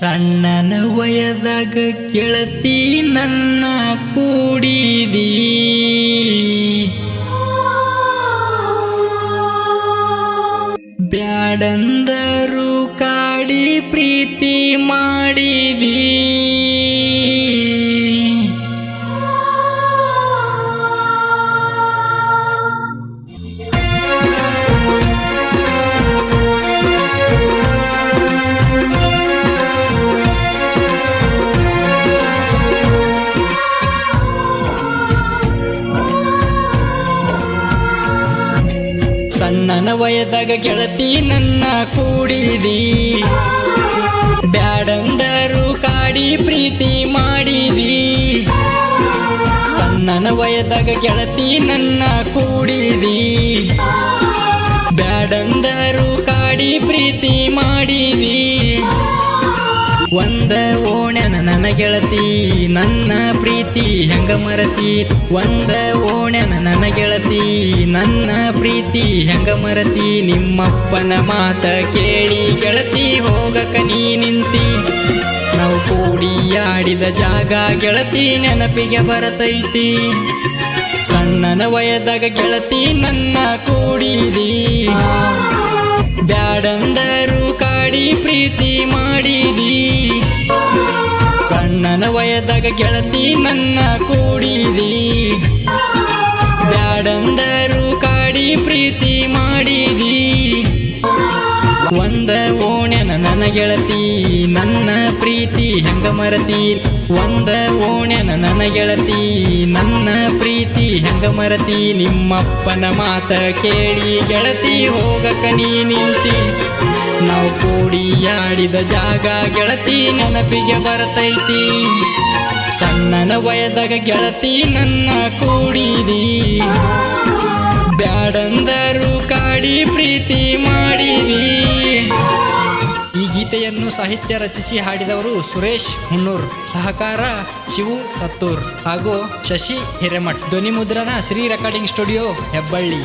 ಸಣ್ಣನ ವಯದಾಗ ಗೆಳತಿ ನನ್ನ ಕೂಡಿದಿ. ಬ್ಯಾಡಂದರು ಕಾಡಿ ಪ್ರೀತಿ ಮಾಡಿದಿ. ಸಣ್ಣನ ವಯದಾಗ ಗೆಳತಿ ನನ್ನ ಕೂಡಿದಿ. ಬ್ಯಾಡಂದರು ಕಾಡಿ ಪ್ರೀತಿ ಮಾಡಿದಿ. ಸಣ್ಣನ ವಯದಾಗ ಗೆಳತಿ ನನ್ನ ಕೂಡಿದಿ. ಬ್ಯಾಡಂದರು ಕಾಡಿ ಪ್ರೀತಿ ಮಾಡಿದಿ. ಒಂದ ಓಣ್ಯನ ನನ್ನ ಗೆಳತಿ, ನನ್ನ ಪ್ರೀತಿ ಹೆಂಗ ಮರತಿ? ಒಂದ ಓಣ್ಯನ ನನ್ನ ಗೆಳತಿ, ನನ್ನ ಪ್ರೀತಿ ಹೆಂಗ ಮರತಿ? ನಿಮ್ಮಪ್ಪನ ಮಾತ ಕೇಳಿ ಗೆಳತಿ, ಹೋಗಕ ನೀ ನಿಂತಿ. ನಾವು ಕೂಡಿ ಆಡಿದ ಜಾಗ ಗೆಳತಿ ನೆನಪಿಗೆ ಬರತೈತಿ. ಸಣ್ಣನ ವಯದಾಗ ಗೆಳತಿ ನನ್ನ ಕೂಡಿದಿ. ಬ್ಯಾಡಂದರು ಕಾಡಿ ಪ್ರೀತಿ ಮಾಡಿದಿ. ಸಣ್ಣನ ವಯದಾಗ ಗೆಳತಿ ನನ್ನ ಕೂಡಿದಿ. ಬ್ಯಾಡಂದರು ಕಾಡಿ ಪ್ರೀತಿ ಮಾಡಿದಿ. ಒಂದ ಓಣ್ಯನ ನನ್ನ ಗೆಳತಿ, ನನ್ನ ಪ್ರೀತಿ ಹೆಂಗ ಮರತಿ? ಒಂದ ಓಣ್ಯನ ನನ್ನ ಗೆಳತಿ, ನನ್ನ ಪ್ರೀತಿ ಹೆಂಗ ಮರತಿ? ನಿಮ್ಮಪ್ಪನ ಮಾತ ಕೇಳಿ ಗೆಳತಿ, ಹೋಗಕ ನೀ ನಿಂತಿ? ನಾವು ಕೂಡಿ ಆಡಿದ ಜಾಗ ಗೆಳತಿ ನೆನಪಿಗೆ ಬರತೈತಿ. ಸಣ್ಣನ ವಯದಾಗ ಗೆಳತಿ ನನ್ನ ಕೂಡಿದಿ. ಬ್ಯಾಡಂದರು ಕಾಡಿ ಪ್ರೀತಿ ಮಾಡಿದಿ ಈ ಗೀತೆಯನ್ನು ಸಾಹಿತ್ಯ ರಚಿಸಿ ಹಾಡಿದವರು ಸುರೇಶ್ ಹುಣ್ಣೂರ್, ಸಹಕಾರ ಶಿವು ಸತ್ತೂರ್ ಹಾಗೂ ಶಶಿ ಹಿರೇಮಠ್. ಧ್ವನಿ ಮುದ್ರಣ ಶ್ರೀ ರೆಕಾರ್ಡಿಂಗ್ ಸ್ಟುಡಿಯೋ ಹೆಬ್ಬಳ್ಳಿ.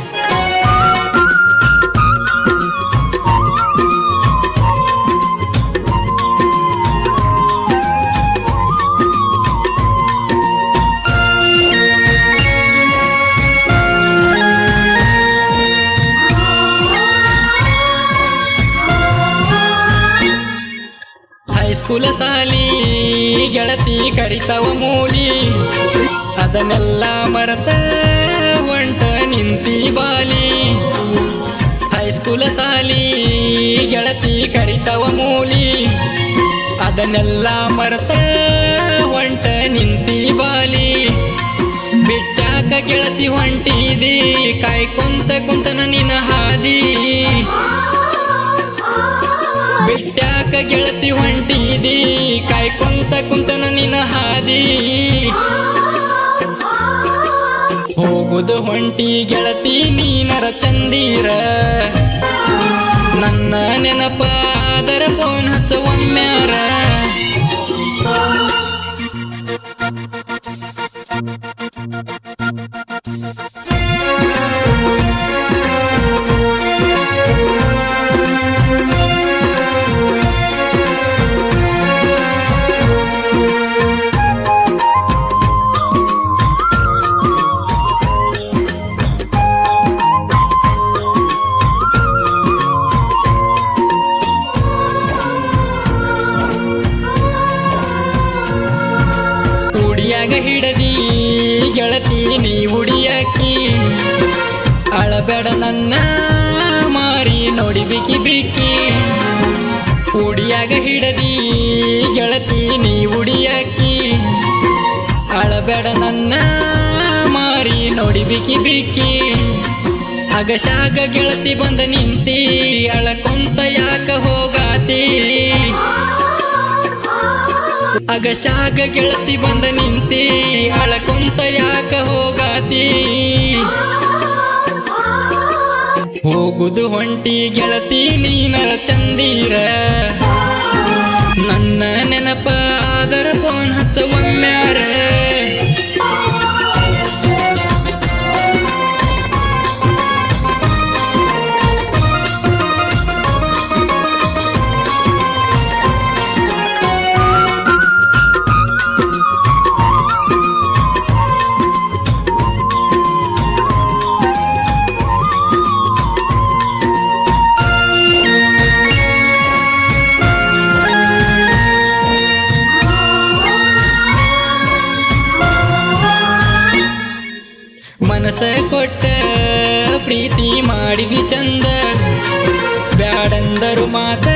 ಹೈಸ್ಕೂಲ ಸಾಲಿ, ಗೆಳತಿ ಕರಿತವ ಮೂಲಿ. ಅದನ್ನೆಲ್ಲ ಮರತ ಒಂಟ ನಿಂತಿ ಬಾಲಿ. ಹೈಸ್ಕೂಲ ಸಾಲಿ, ಗೆಳತಿ ಕರಿತವ ಮೂಲಿ. ಅದನ್ನೆಲ್ಲ ಮರತ ಒಂಟ ನಿಂತಿ ಬಾಲಿ. ಬಿಟ್ಟಾಕ ಗೆಳತಿ ಹೊಂಟಿದಿ, ಕಾಯ್ಕೊಂತ ಕುಂತನ ನಿನ ಹಾದಿ. ಬಿಟ್ಟಾಕ ಗೆಳತಿ ಹೊಂಟಿದಿ ಕಾಯ್ಕೊಂತ ಕುಂತ ನಿನ್ನ ಹಾದಿ. ಹೋಗುದು ಹೊಂಟಿ ಗೆಳತಿ ನೀನರ ಚಂದೀರ. ನನ್ನ ನೆನಪಾದರ ಫೋನ್ ಹಚ್ಚ ಒಮ್ಮ್ಯಾರ. ಉಡಿಯಾಗ ಹಿಡದಿ, ಗೆಳತಿ ನೀ ಉಡಿಯಾಕಿ ಅಳಬೇಡ ನನ್ನ ಮಾರಿ ನೋಡಿ ಬಿಕ್ಕಿ ಬಿಕ್ಕಿ ಉಡಿಯಾಗ ಹಿಡದಿ, ಗೆಳತಿ ನೀ ಉಡಿಯಾಕಿ ಅಳಬೇಡ ನನ್ನ ಮಾರಿ ನೋಡಿ ಬಿಕ್ಕಿ ಬಿಕ್ಕಿ ಅಗಶಾಗ ಗೆಳತಿ ಬಂದ ನಿಂತಿ, ಅಳಕೊಂತ ಯಾಕ ಹೋಗಾತಿ? ಅಗಶಾಗ ಗೆಳತಿ ಬಂದ ನಿಂತಿ, ಅಳಕೊಂತ ಯಾಕ ಹೋಗಾತಿ? ಹೋಗುದು ಹೊಂಟಿ ಗೆಳತಿ ನೀನ ಚಂದೀರ. ನನ್ನ ನೆನಪ ಆದರ ಫೋನ್ ಹಚ್ಚ ಒಮ್ಮ್ಯಾರ. ಪ್ರೀತಿ ಮಾಡಿದಿ ಚಂದ. ಬ್ಯಾಡಂದರು ಮಾತ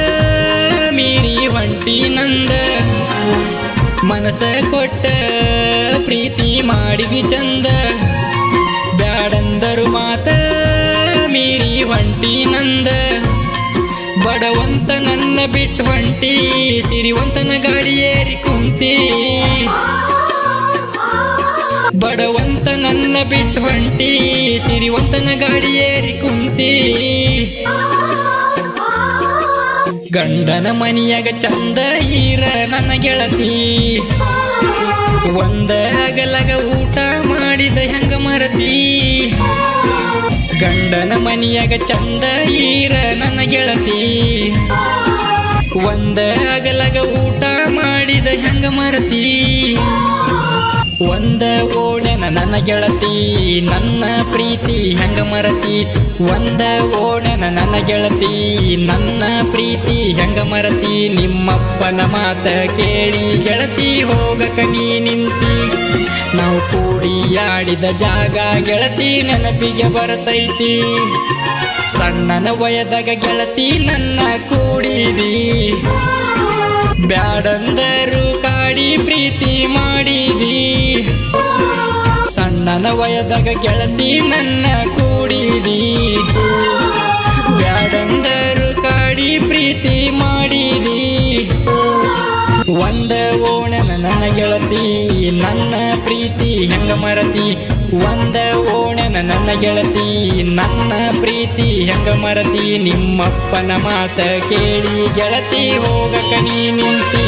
ಮೀರಿ ಹೊಂಟಿ ನಂದ. ಮನಸ ಕೊಟ್ಟ ಪ್ರೀತಿ ಮಾಡಿದಿ ಚಂದ. ಬ್ಯಾಡಂದರು ಮಾತ ಮೀರಿ ಹೊಂಟಿ ನಂದ. ಬಡವಂತ ನನ್ನ ಬಿಟ್ಟು ಹೊಂಟಿ ಸಿರಿವಂತನ ಏರಿ ಕುಂತಿ. ಬಡವಂತ ನನ್ನ ಬಿಟ್ಟು ಹೊಂಟಿ, ಸಿರಿವಂತನ ಗಾಡಿ ಏರಿ ಕುಂತಿ. ಗಂಡನ ಮನಿಯಾಗ ಚಂದ ಹೀರ ನನ್ನ ಗೆಳತಿ. ಒಂದ ಊಟ ಮಾಡಿದ ಹೆಂಗ ಮರತಿ. ಗಂಡನ ಮನಿಯಾಗ ಚಂದ ಹೀರ ನನ್ನ ಗೆಳತಿ. ಒಂದ ಊಟ ಮಾಡಿದ ಹೆಂಗ ಮರತಿ. ಒಂದ ಓಣನ ನನ್ನ ಗೆಳತಿ, ನನ್ನ ಪ್ರೀತಿ ಹೆಂಗ ಮರತಿ? ಒಂದ ಓಣನ ನನ್ನ ಗೆಳತಿ, ನನ್ನ ಪ್ರೀತಿ ಹೆಂಗ ಮರತಿ? ನಿಮ್ಮಪ್ಪನ ಮಾತ ಕೇಳಿ ಗೆಳತಿ ಹೋಗಕ ನೀ ನಿಂತಿ. ನಾವು ಕೂಡಿ ಆಡಿದ ಜಾಗ ಗೆಳತಿ ನೆನಪಿಗೆ ಬರತೈತಿ. ಸಣ್ಣನ ವಯದಾಗ ಗೆಳತಿ ನನ್ನ ಕೂಡಿದಿ. ಬ್ಯಾಡಂದರು ಕಾಡಿ ಪ್ರೀತಿ ಮಾಡಿದಿ. ಸಣ್ಣನ ವಯದಾಗ ಗೆಳತಿ ನನ್ನ ಕೂಡಿದಿ. ಬ್ಯಾಡಂದರು ಕಾಡಿ ಪ್ರೀತಿ ಮಾಡಿದಿ. ಒಂದ ಓಣನ ನನ್ನ ಗೆಳತಿ, ನನ್ನ ಪ್ರೀತಿ ಹೆಂಗ ಮರತಿ? ಒಂದ ಓಣನ ನನ್ನ ಗೆಳತಿ, ನನ್ನ ಪ್ರೀತಿ ಹೆಂಗ ಮರತಿ? ನಿಮ್ಮಪ್ಪನ ಮಾತ ಕೇಳಿ ಗೆಳತಿ ಹೋಗಕ ನೀ ನಿಂತಿ.